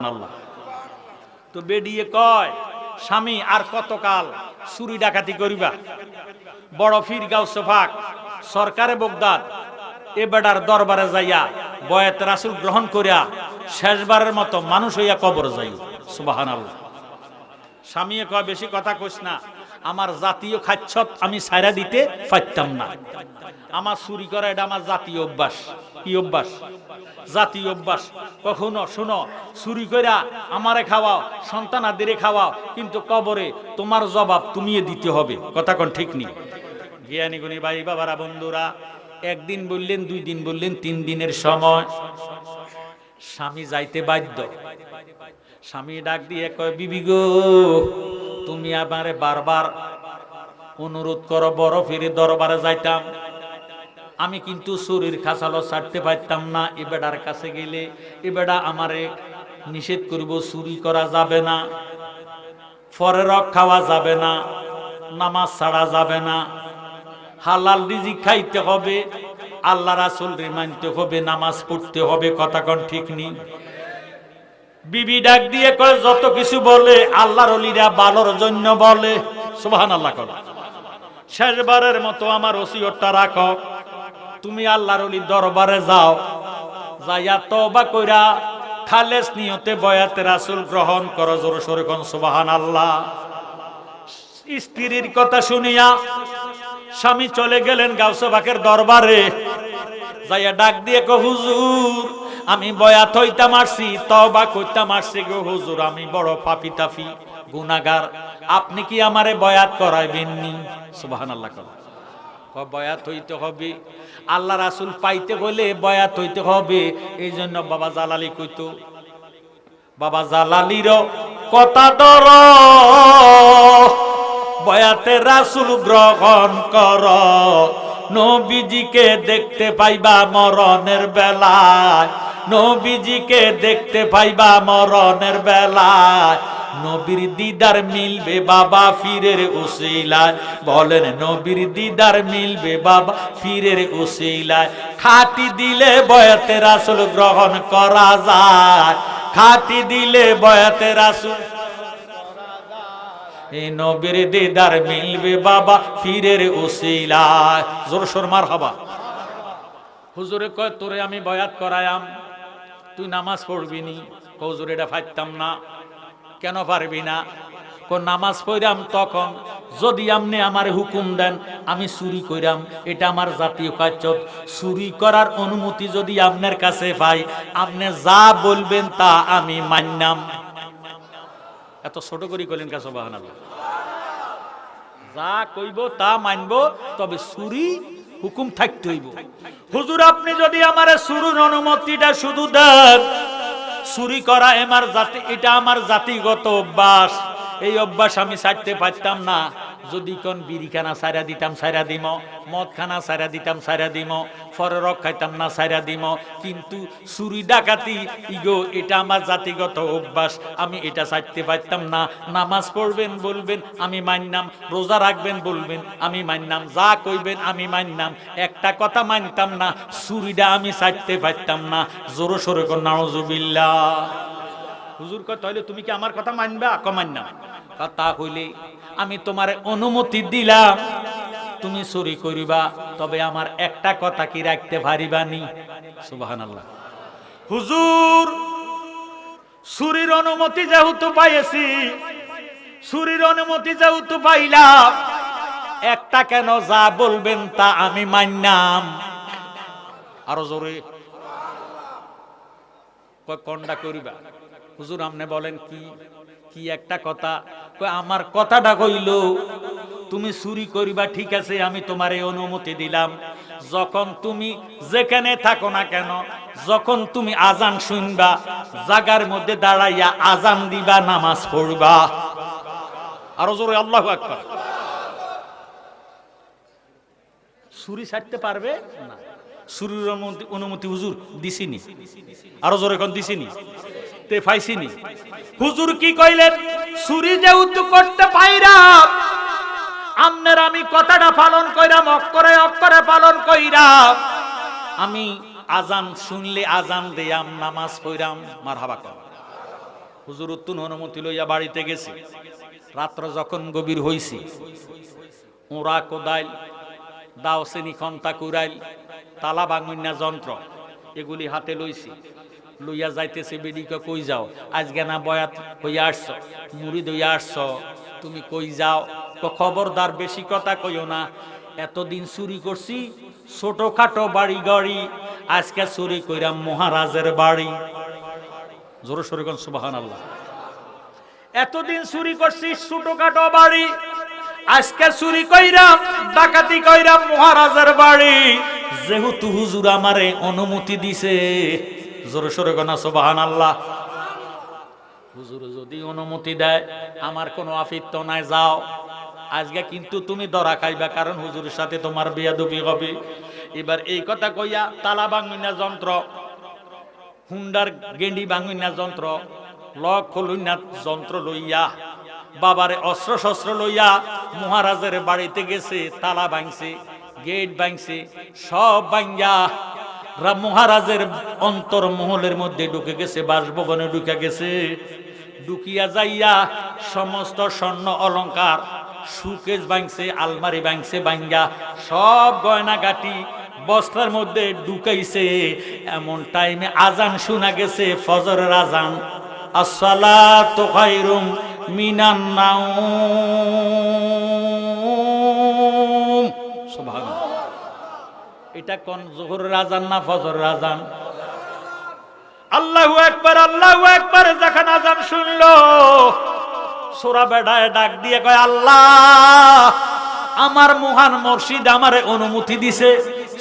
আল্লাহ তো বেডিয়ে কয়, স্বামী, আর কতকাল চুরি ডাকাতি করিবা? বড় ফির গাও সোফাক, সরকারে বোগদাদ, এ বেডার দরবারে যাইয়া বয়াত রাসুল গ্রহণ করিয়া শেষবারের মতো মানুষ হইয়া কবর যাই সুবাহান আল্লাহ স্বামীয়ে কয়, বেশি কথা কইস না আমার জাতীয় খাচ্ছত আমি সাইরা দিতে পারতাম না। আমার চুরি করা এটা আমার জাতীয় অভ্যাস। কি অভ্যাস? জাতীয় অভ্যাস। কখনো শোনো, চুরি কইরা আমারে খাওয়াও সন্তান আদিরে খাওয়াও, কিন্তু কবরে তোমার জবাব তুমিয়ে দিতে হবে। কথা কোন ঠিক নেই? জ্ঞানী গুণী ভাই বাবারা, বন্ধুরা, একদিন বললেন, দুই দিন বললেন, তিন দিনের সময়। স্বামী যাইতে বাধ্য। স্বামী ডাক দিয়ে কয়, বিবি গো তুমি আমারে বারবার অনুরোধ করো, বড় ফিরে দরবারে যাইতাম। আমি কিন্তু শরীর খাসালো ছাড়তে পারতাম না, এ বেডার কাছে গেলে এ বেডা আমারে নিষেধ করব, চুরি করা যাবে না ফরে রক খাওয়া যাবে না, নামাজ ছাড়া যাবে না। হালাল রিজিক খাইতে হবে, আল্লাহ রাসুল রে মানতে হবে, নামাজ পড়তে হবে, কথা কোন ঠিক নেই। বিবি ডাক দিয়ে কয়, যত কিছু বলে, আল্লাহর অলিরা বালোর জন্য বলে। সুবহান আল্লাহ কর শেষবারের মতো আমার ওসিয়তটা রাখো। তুমি আল্লাহর অলির দরবারে যাও। যাইয়া তবা কইরা খালেস নিয়তে বয়াতে রাসুল গ্রহণ করো জোর সোরে কোন সুবহান আল্লাহ স্ত্রীর কথা শুনিয়া স্বামী চলে গেলেন গাউসবাকের দরবারে। যাইয়া ডাক দিয়ে কো হুজুর আমি বয়াত হইতাম আসছি তবা কইতাম আসছি গো হুজুর, আমি বড় পাপি তাফি গুনাগার আপনি কি আমারে বয়াত করাইবেন নি সুবহানাল্লাহ কর। কয় বয়াত হইতে হবে। আল্লাহ রাসুল পাইতে হলে বয়াত হইতে হবে। এই জন্য বাবা জালালি কইতো, বাবা জালালির কথা ডর বয়াতে রাসুল গ্রহণ কর। নবীজিকে দেখতে পাইবা মরণের বেলায়। নবীজিকে দেখতে পাইবা মরণের বেলায়। নবীর দিদার মিলবে বাবা ফিরের উসিলায়। বলেন, নবীর দিদার মিলবে বাবা ফিরের উসিলায়। খাটি দিলে বয়াতে রাসুল গ্রহণ করা যায়। খাটি দিলে বয়াতে রাসুল এই নবীর দিদার মিলবে বাবা ফিরের উসিলায়। জোর সোর মার হবা হুজুরে কয়, তোরে আমি বয়াত করায়াম। তুই নামাজ পড়বি নি? হুজুর এটা ফাইতাম না। কেন পারবি না? নামাজ পড়াম তখন যদি আপনি আমার হুকুম দেন, আমি চুরি কইরাম। এটা আমার জাতীয় কার্য চুরি করার অনুমতি যদি আপনার কাছে পাই, আপনি যা বলবেন তা আমি মান্যাম এত ছোট করি কইলেন কাছে বাহান যা কইব তা মানব, তবে চুরি হুকুম থাকতে হইব। হুজুর, আপনি যদি আমার শুরুর অনুমতিটা শুধু দেন, চুরি করা আমার জাতি, এটা আমার জাতিগত অভ্যাস। এই অভ্যাস আমি ছাড়তে পারতাম না। যদি কোন বিড়িখানা সাইরা দিতাম সাইরা দিম মদ খানা সাইরা দিতাম সাইরা দিম ফরে রক খাইতাম না সাইরা দিম, কিন্তু চুরি ডাকাতি, ইগো, এটা আমার জাতিগত অভ্যাস, আমি এটা ছাড়তে পারতাম না। নামাজ পড়বেন, বলবেন, আমি মানলাম রোজা রাখবেন, বলবেন, আমি মানলাম যা কইবেন, আমি মানলাম একটা কথা মানতাম না, চুরিটা আমি ছাড়তে পারতাম না। জোরো সোরে কর নাউজুবিল্লাহ। হুজুর কয় তাহলে তুমি কি আমার কথা মানবা কমান্নাম তা হইলে আমি তোমার অনুমতি দিলাম। তুমি চুরি করিবা, তবে আমার একটা কথা কি রাখতে পারিবানি সুবাহান আল্লাহ হুজুর, চুরির অনুমতি যেহেতু পাইছি চুরির অনুমতি যেহেতু পাইলাম, একটা কেন যা বলবেন তা আমি মানলাম আরও জোরে। কন্ডা করিবা? হুজুর, আপনি বলেন কি? কি একটা কথা আমার কথাটা কইল, তুমি চুরি করিবা, ঠিক আছে, আমি তোমার এই অনুমতি দিলাম। যখন তুমি যেখানে থাকো না কেন, যখন তুমি আজান শুনবা, জাগার মধ্যে দাঁড়াইয়া আজান দিবা, নামাজ পড়বা। আরও জোরে, আল্লাহ ছাড়তে পারবে? না। চুরির অনুমতি অনুমতি হুজুর দিছিনি। আরও জোরে এখন দিছিনি। তে পাইছিনি হুজুর কি কইলেন? চুরি যেহেতু করতে পাইরা আমনের আমি কথাটা পালন কইরাম, অক্ষরে অক্ষরে পালন কইরাম। আমি আজান শুনলে আজান দেয়াম, নামাজ পড়াম মার হাবা কর হুজুর উত্তুন অনুমতি লইয়া বাড়িতে গেছি। রাত্র যখন গভীর হইছি, ওরা কোদাইল দাও শ্রেণি খন্তা কুড়াইল, তালা বাঙুন্যা যন্ত্র, এগুলি হাতে লইছি। লইয়া যাইতেছে বেডিকে, কই যাও? আজকে না বয়াত হইয়া আসছ? মুড়ি দইয়া আসছ? তুমি কই যাও? তো খবরদার বেশি কথা কইও না। এতদিন চুরি করছি, ছোটখাটো বাড়ি গাড়ি আজকে চুরি কইরাম মহারাজের বাড়ি। জোর সরে কোন সুবাহান আল্লাহ এতদিন চুরি করছি, ছোটখাটো বাড়ি, আজকে চুরি কইরাম ডাকাতি কইরাম মহারাজের বাড়ি। যেহেতু হুজুর আমারে অনুমতি দিছে জোরে সরে কোন সুবাহান আল্লাহ হুজুর যদি অনুমতি দেয়, আমার কোনো আফিত্ত নাই, যাও। আজকে কিন্তু তুমি ধরা খাইবা, কারণ হুজুরের সাথে তোমার বিয়াদুবি হবে। এবার এই কথা কইয়া তালা বাঙ্গুনা যন্ত্র, হুন্ডার গেন্ডি বাঙ্গুনা যন্ত্র, লক খলুইনা যন্ত্র লইয়া, বাবারে অস্ত্র শস্ত্র লইয়া মহারাজের বাড়িতে গেছে, তালা ভাঙছে, গেট ভাঙছে, সব ভাঙ্গা। মহারাজের অন্তর মহলের মধ্যে ঢুকে গেছে, বাসভবনে ঢুকে গেছে। ঢুকিয়া যাইয়া সমস্ত স্বর্ণ অলংকার সুকেজ ভাঙছে, আলমারি ভাঙছে, ভাঙ্গা সব গয়না গাটি বস্তার মধ্যে ঢুকাইছে। এমন টাইমে আজান শোনা গেছে, ফজরের আজান। আসসালাতু খায়রুম মিনান এটা কোন জোহরের আজান না ফজরের আজান আল্লাহু একবার আল্লাহু একবার যখন আজান শুনলো, সোরা বেড়ায় ডাক দিয়ে কয়, আল্লাহ, আমার মহান মসজিদ আমারে অনুমতি দিছে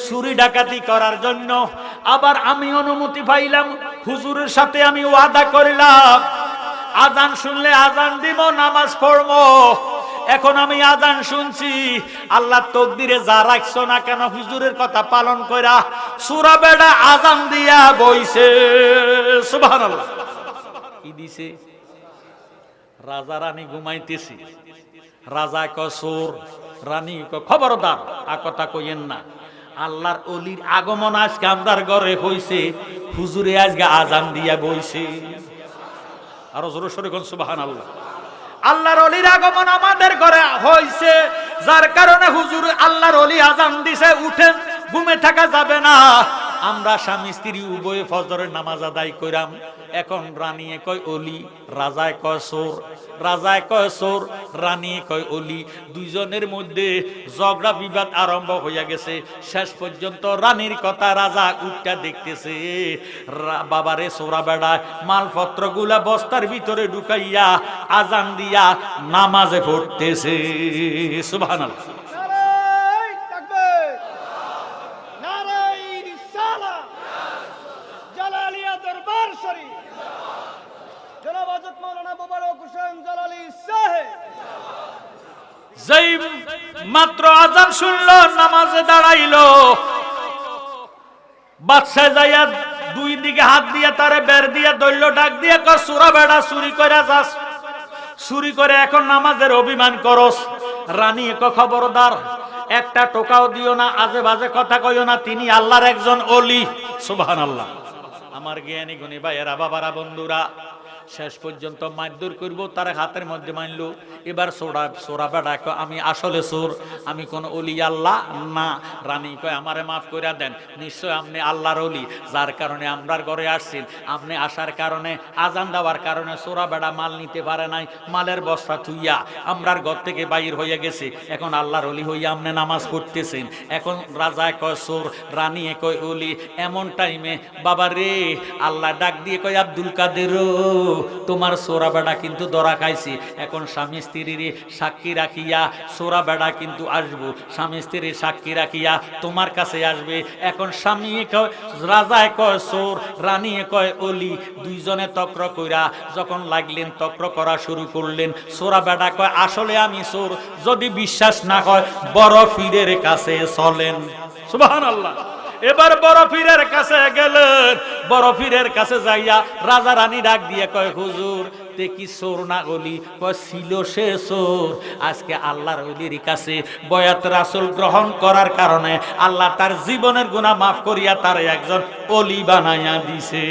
চুরি ডাকাতি করার জন্য। আবার আমি অনুমতি পাইলাম, হুজুরের সাথে আমি ওয়াদা করিলাম, আজান শুনলে আজান দিব, নামাজ পড়ব। এখন আমি আজান শুনছি। আল্লাহ তকদিরে যা রাখছো না কেন হুজুরের কথা পালন কইরা সুরা বেড়া আজান দিয়া বইছে। কি দিছে? রাজা রানী ঘুমাইতেছি। রাজা ক রানী ক খবরদার, আ কথা কইেন না। আল্লাহর অলির আগমন আজকে আমদার ঘরে হইছে। হুজুরে আজকে আজান দিয়া বইছে। আরও জোরে সরে কোন সুবাহান আল্লাহ আল্লাহর অলির আগমন আমাদের ঘরে হয়েছে যার কারণে হুজুর আল্লাহর অলি আজান দিছে, উঠেন, ঘুমে থাকা যাবে না। আমরা স্বামী স্ত্রী উভয়ে ফজরের নামাজ আদায় কইরাম। এখন রানিয়ে কয় অলি, রাজায় কয় সোর রাজায় কয় সোর রানিয়ে কয় অলি। দুইজনের মধ্যে ঝগড়া বিবাদ আরম্ভ হইয়া গেছে। শেষ পর্যন্ত রানীর কথা রাজা উঠটা দেখতেছে। বাবারে সোরা বেড়ায়, মালপত্রগুলা বস্তার ভিতরে ঢুকাইয়া আজান দিয়া নামাজে পড়তেছে। সুবহানাল্লাহ। আজান শুনলো, নামাজে দাঁড়াইলো। বাদশাহ যাইয়া দুই দিকে হাত দিয়ে তারে বের দিয়ে দৈল্য ডাক দিয়ে কর সুরা বেড়া, চুরি করে যাস। চুরি করে এখন নামাজের অভিমান করস। রানী, এক খবরদার, একটা টোকাও দিও না, আজে বাজে কথা কইও না, তিনি আল্লাহর একজন অলি সুবহান আল্লাহ আমার জ্ঞানী গুণী ভাইয়েরা, বাবারা, বন্ধুরা শেষ পর্যন্ত মারধর করব, তার হাতের মধ্যে মানলো এবার সোরা সোরা বেড়া আমি আসলে সোর, আমি কোন অলি আল্লাহ না। রানী কয়, আমারে মাফ করে দেন, নিশ্চয় আপনি আল্লাহর অলি, যার কারণে আমরার ঘরে আসছেন আপনি আসার কারণে, আজান দেওয়ার কারণে সোরা বেড়া মাল নিতে পারে নাই, মালের বস্তা থুইয়া আমরার ঘর থেকে বাইর হয়ে গেছে। এখন আল্লাহর অলি হইয়া আপনি নামাজ পড়তেছেন। এখন রাজা কয়, সোর, রানী কয়, অলি, এমন টাইমে বাবা রে আল্লাহ ডাক দিয়ে কয়, আব্দুল কাদের তোমার সোরা বেড়া কিন্তু ধরা খাইছি। এখন স্বামী স্ত্রীর সাক্ষী রাখিয়া সোরা বেড়া কিন্তু আসব। স্বামী স্ত্রীর সাক্ষী রাখিয়া তোমার কাছে আসবে। এখন স্বামী রাজায় কয় সোর রানী কয় অলি, দুইজনে তক্র কইরা যখন লাগলেন তক্র করা শুরু করলেন। সোরা বেড়া কয়, আসলে আমি সোর, যদি বিশ্বাস না হয় বড় ফিরের কাছে চলেন। সুবহানাল্লাহ। এবার বড় কাছে গেলেন। বড় কাছে যাইয়া রাজা রানী ডাক দিয়ে কয়, হুজুর, তে কি সোর কয়, ছিল সে সোর আজকে আল্লাহর অলির কাছে বয়াত রাসুল গ্রহণ করার কারণে আল্লাহ তার জীবনের গুণা মাফ করিয়া তার একজন অলি বানাইয়া দিছে।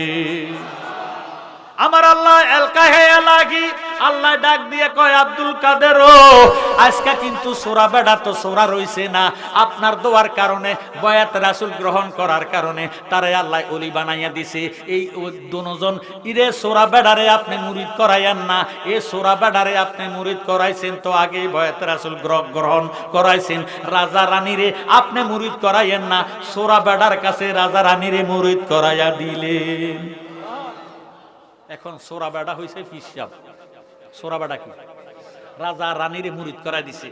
আমার আল্লাহ এলকা হে ডাকি আল্লাহ ডাক দিয়ে কয়, আব্দুল কাদের ও, আজকে কিন্তু সোরা বেড়া তো সোরা রইছে না। আপনার দোয়ার কারণে, বয়াত রাসুল গ্রহণ করার কারণে তারে আল্লাহ অলি বানাইয়া দিছে। এই দুজন, ইরে সোরা বেড়ারে আপনি মুরিদ করাইয়েন না। এ সোরা বেড়ারে আপনি মুরিদ করাইছেন তো আগে বয়াত রাসুল গ্র- গ্রহণ করাইছেন। রাজা রানীরে আপনি মুরিদ করাইয়েন না। সোরা বেড়ার কাছে রাজা রানীরে মুরিদ করাইয়া দিলেন। এখন সোরা বেড়া হয়েছে ফিসাব সোরা বেড়া কি? রাজা রানীরে মুরিদ করা দিছে।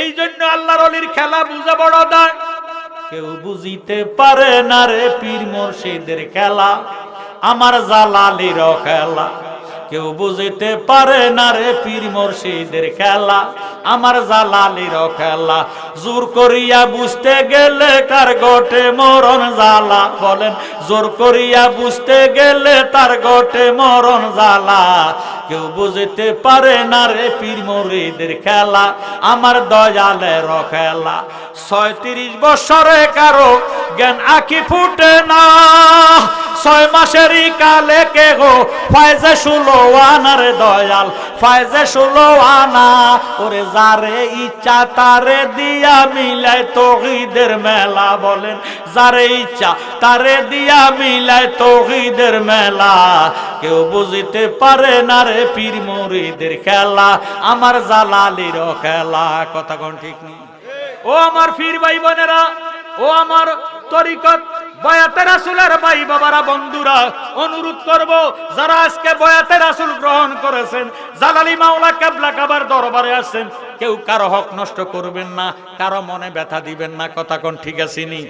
এই জন্য আল্লাহর অলির খেলা বুঝা বড় দায় কেউ বুঝিতে পারে না রে পীর মুর্শিদের খেলা। আমার জালালির খেলা। কেউ বুঝতে পারে না রে পীর মুর্শিদের খেলা, আমার জালালির খেলা। জোর করিয়া বুঝতে গেলে তার গটে মরণ জালা বলেন, জোর করিয়া বুঝতে গেলে তার গটে মরণ জালা কেউ বুঝতে পারে না রে পীর মুরিদের খেলা, আমার দয়ালের খেলা ছয়ত্রিশ বছরে কারও জ্ঞান আঁকি ফুটে না। ছয় মাসেরই কালে কে গো ফায়জে শুলো আনার দয়াল, ফায়জে শুলো আনা ওরে যারে ইচ্ছা তারে দিয়া মিলাই তৌহিদের মেলা বলেন। যারে ইচ্ছা তারে দিয়া মিলাই তৌহিদের মেলা। কেউ বুঝিতে পারে না রে পীর মৌরিদের খেলা, আমার জালালির খেলা, কথা কোন ঠিক নেই? ও আমার পীর ভাই বোনেরা ও আমার তরিকত বয়াতে ভাই বাবারা বন্ধুরা, অনুরোধ করব, যারা আজকে গ্রহণ করেছেন মাওলা কেবলা কাবার দরবারে আছেন কেউ কারও হক নষ্ট করবেন না, কারও মনে ব্যথা দিবেন না, কথা কোন ঠিক আছে নি?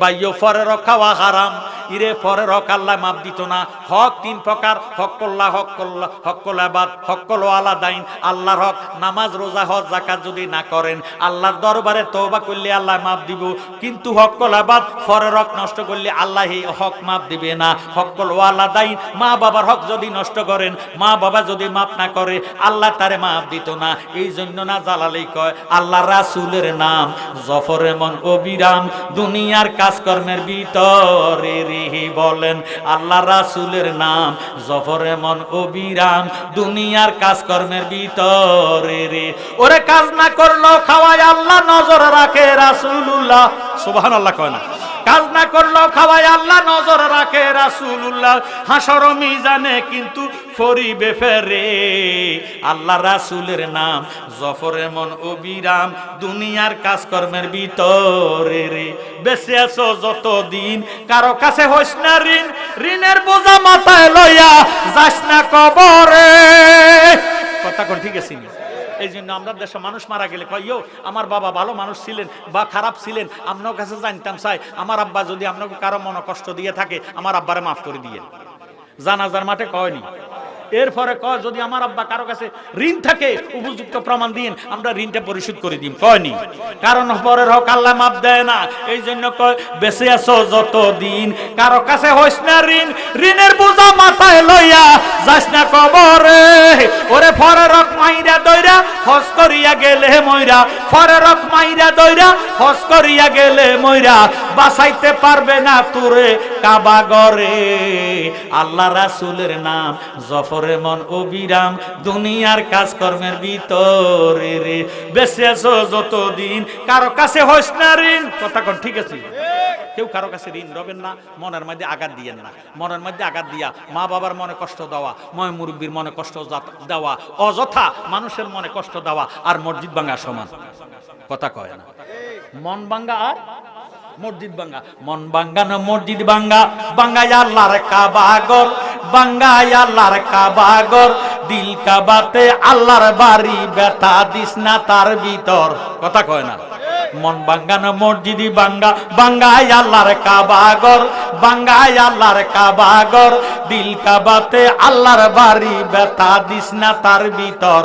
বাইয় ফরে রক্ষাওয়া হারাম। ইরে ফরে রক আল্লাহ মাপ দিত না। হক তিন প্রকার, হক কল্লা হক কল্লা, হক কলাবাদ হক কল আলাদাইন আল্লাহর হক, নামাজ, রোজা, হজ জাকাত যদি না করেন, আল্লাহর দরবারে তওবা করলে আল্লাহ মাপ দিব। কিন্তু হক কলাবাদ ফরে রক নষ্ট করলে আল্লাহ হক মাপ দিবে না। হক কল আলাদাইন মা বাবার হক যদি নষ্ট করেন, মা বাবা যদি মাপ না করে, আল্লাহ তারে মাপ দিত না। এই জন্য না জালালি কয়, আল্লাহ রাসুলের নাম জফর এমন অবিরাম, দুনিয়ার কাজকর্মের ভিতরে রিহি বলেন, আল্লাহ রাসুলের নাম জফর এমন অবিরাম, দুনিয়ার কাজকর্মের ভিতরে রে। ওরে কাজ না করল খাওয়ায় আল্লাহ নজর রাখে রাসূলুল্লাহ। আল্লাহ কয় না। কাজ না করলেও খাওয়াই আল্লাহ নজর রাখে রাসূলুল্লাহ। হাসর মিজানে কিন্তু ফরিবে ফেরে। আল্লাহ রাসূলের নাম জফর এমন অবিরাম দুনিয়ার কাজকর্মের ভিতরে রে। বেঁচে আছো যতদিন, কারও কাছে হইস না ঋণ, ঋণের বোঝা মাথায় লইয়া যাস না কবরে। কথা কোন, ঠিক আছে? এই জন্য আমরা দেশে মানুষ মারা গেলে কইও আমার বাবা ভালো মানুষ ছিলেন বা খারাপ ছিলেন, আপনার কাছে জানতাম চাই আমার আব্বা যদি আপনাকে কারও মনে কষ্ট দিয়ে থাকে, আমার আব্বারে মাফ করে দিয়ে জানাজার মাঠে কয়নি? এরপরে কয়, যদি আমার আব্বা কারও কাছে ঋণ থাকে, উপযুক্ত প্রমাণ দিন, আমরা ঋণটা পরিশোধ করে দিন কয়নি? কারণ পরের হক আল্লাহ মাপ দেয় না। এই জন্য কয়, বেঁচে আছো যত দিন কারও কাছে হইস না ঋণ, ঋণের বোঝা মাথায় লইয়া যাস না কবরে। ওরে ফরের হক মাইরা দইরা হস করিয়া গেলে মইরা। ফরের হক মাইরা দইরা হস করিয়া গেলে মইরা। বাঁচাইতে পারবে না তুরে কাবা গরে আল্লাহ রাসূলের নাম জফরে মন অবিরাম দুনিয়ার কাজকর্মের ভিতরে রে। বেঁচে আছো যতদিন, কারও কাছে হইস না ঋণ। কথা ঠিক আছে? কেউ কারও কাছে ঋণ রবেন না, মনের মধ্যে আঘাত দিয়েন না। মনের মধ্যে আঘাত দিয়া মা বাবার মনে কষ্ট দেওয়া, ময় মুরব্বীর মনে কষ্ট দেওয়া, অযথা মানুষের মনে কষ্ট দেওয়া আর মসজিদ ভাঙ্গা সমান। কথা কয় না? মন ভাঙ্গা আর মসজিদ বাঙ্গা মন বাঙ্গানো মসজিদ বাঙ্গা বাঙ্গায় আল্লাহর কাবাগর বাঙ্গায় আল্লাহর কাবাগর দিল কাবাতে আল্লাহর বাড়ি ব্যথা দিস না তার ভিতর। কথা কয় না। মন বাঙ্গা না মসজিদি বাঙ্গা বাঙ্গাই আল্লাহর কাবাগর বাঙ্গাই আল্লাহর কাবাগর দিল কাবাতে আল্লাহর বাড়ি ব্যথা দিস না তার ভিতর।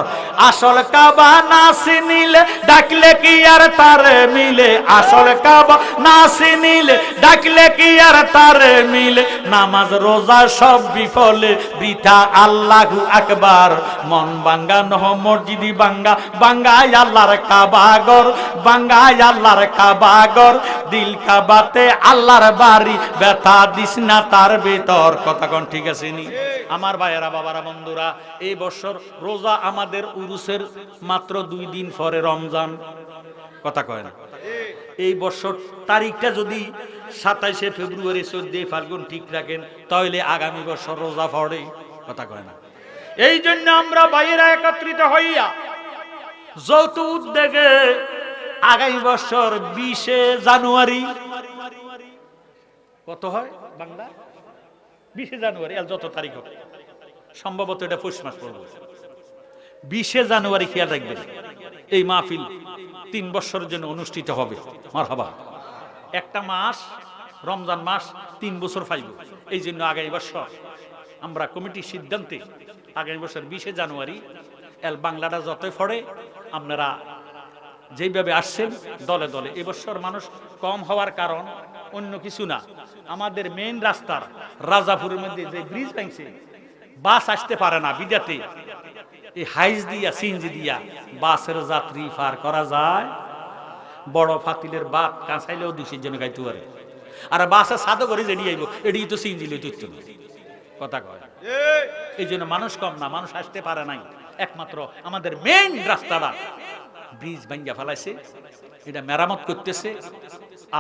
আসল কাবা না চিনিলে ডাকলে কি আর তারে মিলে? আসল কাবা না চিনিলে ডাকলে কি আর তারে মিলে? নামাজ, রোজা সব বিফলে, বৃথা আল্লাহু আকবার। মন বাঙ্গা নহ মসজিদি বাঙ্গা বাঙ্গাই আল্লাহর কাবাগর বাঙ্গাই নাই আল্লাহর কাবাগর। দিল কাবাতে আল্লাহর বাড়ি। ব্যথা দিস না তার ভিতর। কথা কোন, ঠিক আছে নি? আমার ভাইয়েরা, বাবারা, বন্ধুরা, এই বছর রোজা আমাদের উরুসের মাত্র দুই দিন পরে রমজান। কথা কয় না এই বছর তারিখটা যদি সাতাইশে ফেব্রুয়ারি চোদ্দ ফাল্গুন ঠিক রাখেন, তাহলে আগামী বছর রোজা পড়ে। কথা কয় না। এই জন্য আমরা বাইরে একত্রিত হইয়া যৌথ উদ্যোগে আগামী বছর বিশে জানুয়ারি। কত হয় বাংলা? বিশে জানুয়ারি আর যত তারিখ হবে। সম্ভবত এটা পৌষ মাস পড়বে। বিশে জানুয়ারি খেয়াল রাখবেন, এই মাহফিল তিন বছরের জন্য অনুষ্ঠিত হবে। মারহাবা। একটা মাস, রমজান মাস, তিন বছর পাইব এই জন্য আগামী বছর আমরা কমিটির সিদ্ধান্তে আগামী বছর বিশে জানুয়ারি, এল বাংলাটা যতই ফড়ে, আপনারা যেইভাবে আসছেন দলে দলে। এবছর মানুষ কম হওয়ার কারণ অন্য কিছু না। আমাদের মেইন রাস্তার রাজাপুরের মধ্যে যে ব্রিজ ভাঙছে বাস আসতে পারে না বিদাতে এই হাইজ দিয়া সিনজি দিয়া বাসের যাত্রী পার করা যায়। বড় ফাতিলের বাপ কাঁচাইলেও দুশির জন্য গাইতে পারে। আর বাসে সাদো করে যেটি আইব এটি তো সিনজি লইতে হচ্ছে না। কথা কয়। এই! জন্য মানুষ কম না মানুষ আসতে পারে নাই। একমাত্র আমাদের মেইন রাস্তাটা। ব্রিজ ভাঙ্গা ফেলাইছে, এটা মেরামত করতেছে।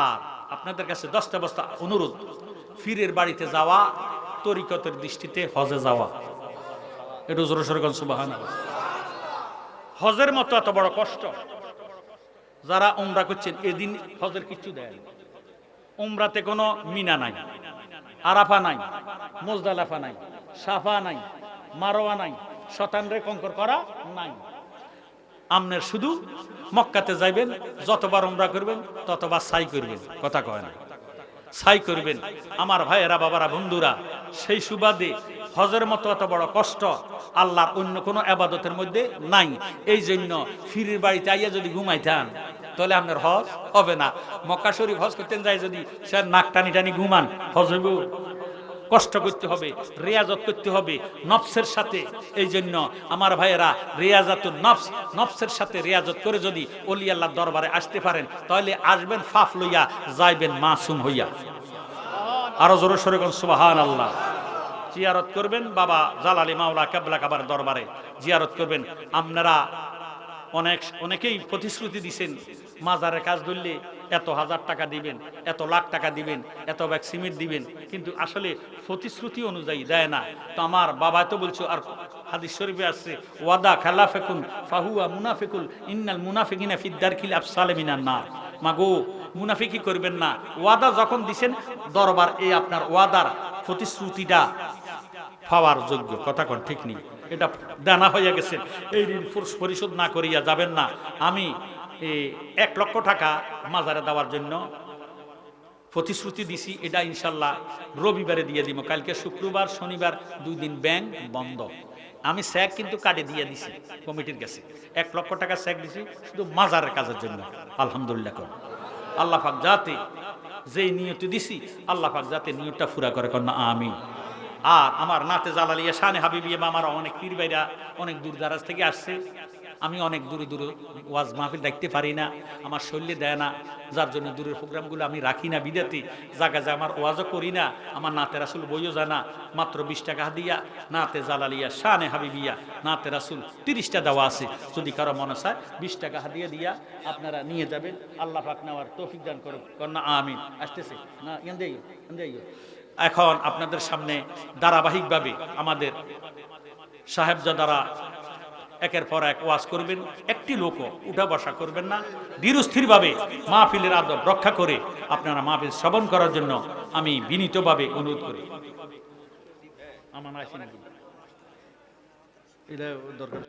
আর আপনাদের কাছে দশটা বস্তা অনুরোধ, ফিরের বাড়িতে যাওয়া, তরিকতের দৃষ্টিতে হজে যাওয়া। এটা জোরে সরে সুবাহান হজের মতো এত বড় কষ্ট। যারা উমরা করছেন, এদিন হজের কিছু দেয়। উমরাতে কোনো মিনা নাই, আরাফা নাই, মোজদালাফা নাই, সাফা নাই, মারোয়া নাই, শতানরে কঙ্কর করা নাই। আমনের শুধু মক্কাতে যাইবেন, যতবার উমরা করবেন, ততবার সাই করবেন। কথা কয় না। সাই করবেন। আমার ভাইয়েরা, বাবারা, বন্ধুরা, সেই সুবাদে হজের মতো এত বড় কষ্ট আল্লাহর অন্য কোনো আবাদতের মধ্যে নাই। এই জন্য ফিরির বাড়িতে আইয়া যদি ঘুমাইতান, তাহলে আপনার হজ হবে না। মক্কা শরীফ হজ করতেন যায় যদি সে নাক টানি টানি ঘুমান, হজ হইব। কষ্ট করতে হবে, রেয়াজত করতে হবে নফসের সাথে। এই জন্য আমার ভাইয়েরা, রেয়াজাতুন নফস, নফসের সাথে রেয়াজত করে যদি অলি আল্লাহর দরবারে আসতে পারেন, তাহলে আসবেন ফাফ লইয়া, যাইবেন মাসুম হইয়া। আরও জোরে সরে সুবাহান আল্লাহ জিয়ারত করবেন বাবা জালালি মাওলা কাবলা কাবার দরবারে। জিয়ারত করবেন। আপনারা অনেক, অনেকেই প্রতিশ্রুতি দিছেন, মাজারের কাজ ধরলে এত হাজার টাকা দিবেন, এত লাখ টাকা দিবেন, এত ব্যাগ সিমেন্ট দিবেন, কিন্তু আসলে প্রতিশ্রুতি অনুযায়ী দেয় না। তো আমার বাবা তো বলছো, আর হাদিস শরীফে আসছে ওয়াদা খালা ফেকুন ফাহুয়া মুনাফিকুল, ইন্নাল মুনাফিকিনা ফিদ্দার খিল আফসালে মিনান না মাগো মুনাফিকি করবেন না। ওয়াদা যখন দিছেন, দরবার এই আপনার ওয়াদার প্রতিশ্রুতিটা পাওয়ার যোগ্য। কথা কোন, ঠিক নেই। এটা দানা হয়ে গেছে। এই ঋণ পরিশোধ না করিয়া যাবেন না। আমি এক লক্ষ টাকা মাজারে দেওয়ার জন্য প্রতিশ্রুতি দিছি, এটা ইনশাল্লাহ রবিবারে দিয়ে দিব কালকে শুক্রবার, শনিবার, দুই দিন ব্যাংক বন্ধ। আমি স্যাক কিন্তু কাটে দিয়ে দিছি, কমিটির কাছে। এক লক্ষ টাকা স্যাক দিছি, শুধু মাজারের কাজের জন্য। আলহামদুলিল্লাহ কর। আল্লাহ পাক যাতে যেই নিয়তি দিছি, আল্লাহ পাক যাতে নিয়তটা ফুরা করে কন্যা আমি আর আমার নাতে জালালিয়া শানে হাবিবিয়া আমার অনেক পীর ভাইরা অনেক দূর দারাজ থেকে আসছে। আমি অনেক দূরে দূরে ওয়াজ মাহফিল দেখতে পারি না, আমার শরীরে দেয় না, যার জন্য দূরের প্রোগ্রামগুলো আমি রাখি না বিদেতে। জায়গা যা আমার ওয়াজও করি না, আমার নাতে রাসুল বইও জানা মাত্র বিশ টাকা দিয়া নাতে জালালিয়া, শানে হাবিবিয়া নাতে রাসুল তিরিশটা দেওয়া আছে। যদি কারও মনে চায়, বিশ টাকা হাদিয়া দিয়া আপনারা নিয়ে যাবেন, আল্লাহ পাক নেওয়ার তৌফিক দান করুন কন্যা আমিন। আসতেছে? না এখন আপনাদের সামনে ধারাবাহিকভাবে আমাদের সাহেবজাদারা একের পর এক ওয়াজ করবেন, একটি লোক উঠা বসা করবেন না। ধীরস্থিরভাবে মাহফিলের আদব রক্ষা করে আপনারা মাহফিল শ্রবণ করার জন্য আমি বিনীতভাবে অনুরোধ করি। আমার দরকার।